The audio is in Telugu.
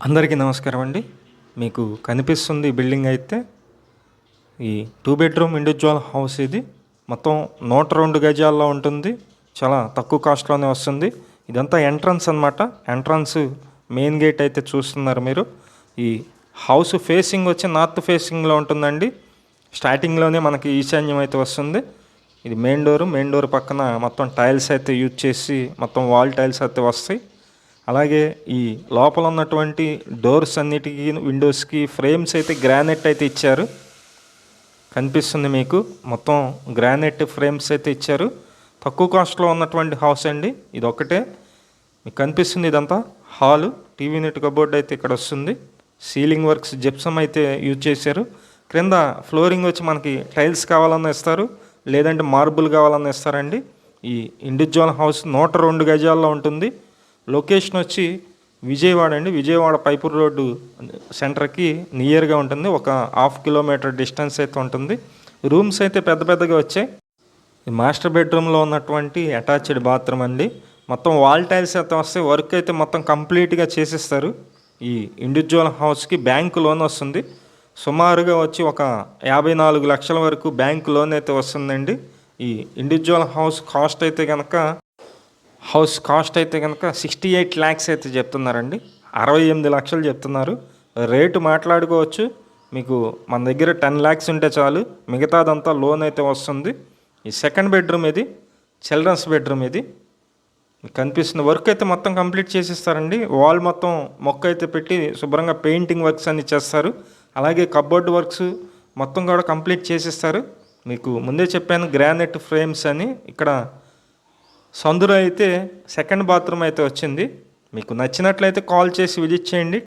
అందరికీ నమస్కారం అండి. మీకు కనిపిస్తుంది బిల్డింగ్ అయితే ఈ టూ బెడ్రూమ్ ఇండివిజువల్ హౌస్ ఇది. మొత్తం నూట రెండు గజాల్లో ఉంటుంది. చాలా తక్కువ కాస్ట్లోనే వస్తుంది. ఇదంతా ఎంట్రన్స్ అనమాట ఎంట్రన్స్ మెయిన్ గేట్ అయితే చూస్తున్నారు మీరు. ఈ హౌస్ ఫేసింగ్ వచ్చి నార్త్ ఫేసింగ్లో ఉంటుందండి. స్టార్టింగ్లోనే మనకి ఈశాన్యం అయితే వస్తుంది. ఇది మెయిన్ డోర్ మెయిన్ డోర్ పక్కన మొత్తం టైల్స్ అయితే యూజ్ చేసి మొత్తం వాల్ టైల్స్ అయితే వస్తాయి. అలాగే ఈ లోపల ఉన్నటువంటి డోర్స్ అన్నిటికీ విండోస్కి ఫ్రేమ్స్ అయితే గ్రానైట్ అయితే ఇచ్చారు. కనిపిస్తుంది మీకు. మొత్తం గ్రానైట్ ఫ్రేమ్స్ అయితే ఇచ్చారు. తక్కువ కాస్ట్లో ఉన్నటువంటి హౌస్ అండి. ఇది ఒకటే మీకు కనిపిస్తుంది ఇదంతా. హాలు టీవీ నెట్ కబోర్డ్ అయితే ఇక్కడ వస్తుంది. సీలింగ్ వర్క్స్ జిప్సం అయితే యూజ్ చేశారు. క్రింద ఫ్లోరింగ్ వచ్చి మనకి టైల్స్ కావాలన్నా ఇస్తారు. లేదంటే మార్బుల్ కావాలన్నా ఇస్తారండి. ఈ ఇండివిజువల్ హౌస్ నూట రెండు గజాల్లో ఉంటుంది. లొకేషన్ వచ్చి విజయవాడ అండి. విజయవాడ పైపూర్ రోడ్డు సెంటర్కి నియర్గా ఉంటుంది. ఒక హాఫ్ కిలోమీటర్ డిస్టెన్స్ అయితే ఉంటుంది. రూమ్స్ అయితే పెద్ద పెద్దగా వచ్చాయి. మాస్టర్ బెడ్రూమ్లో ఉన్నటువంటి అటాచ్డ్ బాత్రూమ్ అండి. మొత్తం వాల్ టైల్స్ అయితే వస్తాయి వర్క్ అయితే మొత్తం కంప్లీట్గా చేసిస్తారు. ఈ ఇండివిజువల్ హౌస్కి బ్యాంకు లోన్ వస్తుంది. సుమారుగా వచ్చి ఒక యాభై నాలుగు లక్షల వరకు బ్యాంకు లోన్ అయితే వస్తుందండి. ఈ ఇండివిజువల్ హౌస్ కాస్ట్ అయితే కనుక హౌస్ కాస్ట్ అయితే కనుక సిక్స్టీ ఎయిట్ ల్యాక్స్ అయితే చెప్తున్నారండి. అరవై ఎనిమిది లక్షలు చెప్తున్నారు. రేటు మాట్లాడుకోవచ్చు. మీకు మన దగ్గర టెన్ ల్యాక్స్ ఉంటే చాలు. మిగతాదంతా లోన్ అయితే వస్తుంది. ఈ సెకండ్ బెడ్రూమ్ ఇది చిల్డ్రన్స్ బెడ్రూమ్ ఇది. కనిపిస్తుంది వర్క్ అయితే మొత్తం కంప్లీట్ చేసిస్తారండి. వాల్ మొత్తం మొక్క అయితే పెట్టి శుభ్రంగా పెయింటింగ్ వర్క్స్ అన్ని చేస్తారు. అలాగే కబోర్డ్ వర్క్స్ మొత్తం కూడా కంప్లీట్ చేసిస్తారు. మీకు ముందే చెప్పాను గ్రానైట్ ఫ్రేమ్స్ అని. ఇక్కడ సందులో అయితే సెకండ్ బాత్రూమ్ అయితే వచ్చింది. మీకు నచ్చినట్లయితే కాల్ చేసి విజిట్ చేయండి.